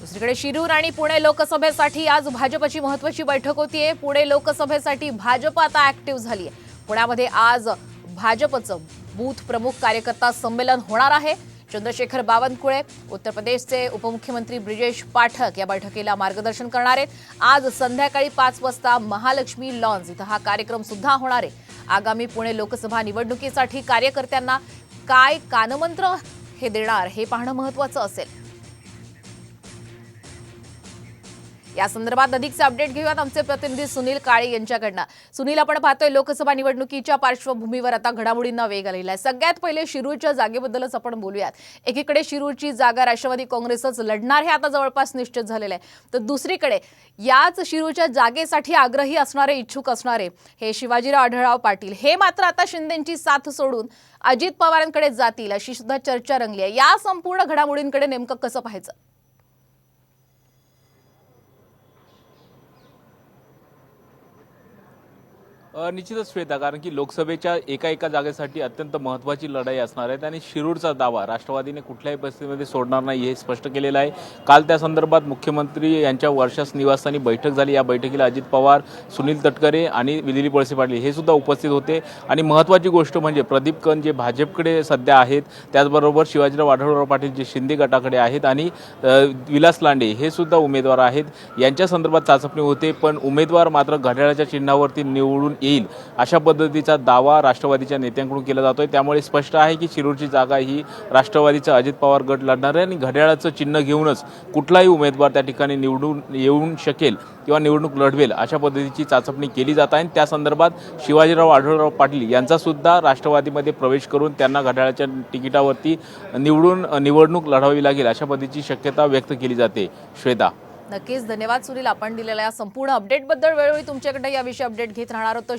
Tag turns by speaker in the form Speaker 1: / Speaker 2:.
Speaker 1: दुसरीकडे शिरूर आणि पुणे लोकसभेसाठी आज भाजपची महत्वाची बैठक होतीये. पुणे लोकसभेसाठी भाजप आता ऍक्टिव्ह झाली आहे पुण्यामध्ये आज भाजपचं बूथ प्रमुख कार्यकर्ता संमेलन होणार आहे. चंद्रशेखर बावनकुळे उत्तर प्रदेशचे उपमुख्यमंत्री ब्रिजेश पाठक या बैठकीला मार्गदर्शन करणार आहेत. आज संध्याकाळी पाच वाजता महालक्ष्मी लॉन्स इथं हा कार्यक्रम सुद्धा होणार आहे. आगामी पुणे लोकसभा निवडणुकीसाठी कार्यकर्त्यांना काय कानमंत्र हे देणार हे पाहणं महत्वाचं असेल. या संदर्भात अधिकचे अपडेट घेऊयात आमचे प्रतिनिधी सुनील काळे यांच्याकडनं. सुनील आपण पाहतोय लोकसभा निवडणुकीच्या पार्श्वभूमीवर आता घडामोडींना वेग आलेला आहे. सगळ्यात पहिले शिरूरच्या जागेबद्दलच आपण बोलूयात. एकीकडे शिरूरची जागा राष्ट्रवादी काँग्रेसच लढणार हे आता जवळपास निश्चित झालेलं आहे. तर दुसरीकडे याच शिरूरच्या जागेसाठी आग्रही असणारे इच्छुक असणारे हे शिवाजीराव आढळराव पाटील हे मात्र आता शिंदेची साथ सोडून अजित पवारांकडे जातील अशी सुद्धा चर्चा रंगली आहे. या संपूर्ण घडामोडींकडे नेमकं कसं पाहायचं?
Speaker 2: निश्चितच श्वेता कारण की लोकसभेच्या एका एका जागेसाठी अत्यंत महत्त्वाची लढाई असणार आहे. आणि शिरूरचा दावा राष्ट्रवादीने कुठल्याही परिस्थितीमध्ये सोडणार नाही हे स्पष्ट केलेलं आहे. काल त्या संदर्भात मुख्यमंत्री यांच्या वर्षास निवासस्थानी बैठक झाली. या बैठकीला अजित पवार सुनील तटकरे आणि दिलीप पळसे पाटील हे सुद्धा उपस्थित होते. आणि महत्त्वाची गोष्ट म्हणजे प्रदीप कन जे भाजपकडे सध्या आहेत त्याचबरोबर शिवाजीराव आढळराव पाटील जे शिंदे गटाकडे आहेत आणि विलास लांडे हे सुद्धा उमेदवार आहेत. यांच्या संदर्भात चाचपणी होते पण उमेदवार मात्र घड्याळाच्या चिन्हावरती निवडून येईल अशा पद्धतीचा दावा राष्ट्रवादीच्या नेत्यांकडून केला जातोय. त्यामुळे स्पष्ट आहे की शिरूरची जागा ही राष्ट्रवादीचा अजित पवार गट लढणार आहे आणि घड्याळाचं चिन्ह घेऊनच कुठलाही उमेदवार त्या ठिकाणी निवडून येऊन शकेल किंवा निवडणूक लढवेल अशा पद्धतीची चाचपणी केली जात आहे. आणि त्या संदर्भात शिवाजीराव आढळराव पाटील यांचा सुद्धा राष्ट्रवादीमध्ये प्रवेश करून त्यांना घड्याळाच्या तिकिटावरती निवडून निवडणूक लढावी लागेल अशा पद्धतीची शक्यता व्यक्त केली जाते. श्वेता.
Speaker 1: नक्कीच. धन्यवाद सुनील आपण दिलेल्या या संपूर्ण अपडेटबद्दल वेळोवेळी तुमच्याकडे याविषयी अपडेट घेत राहणार होतं तर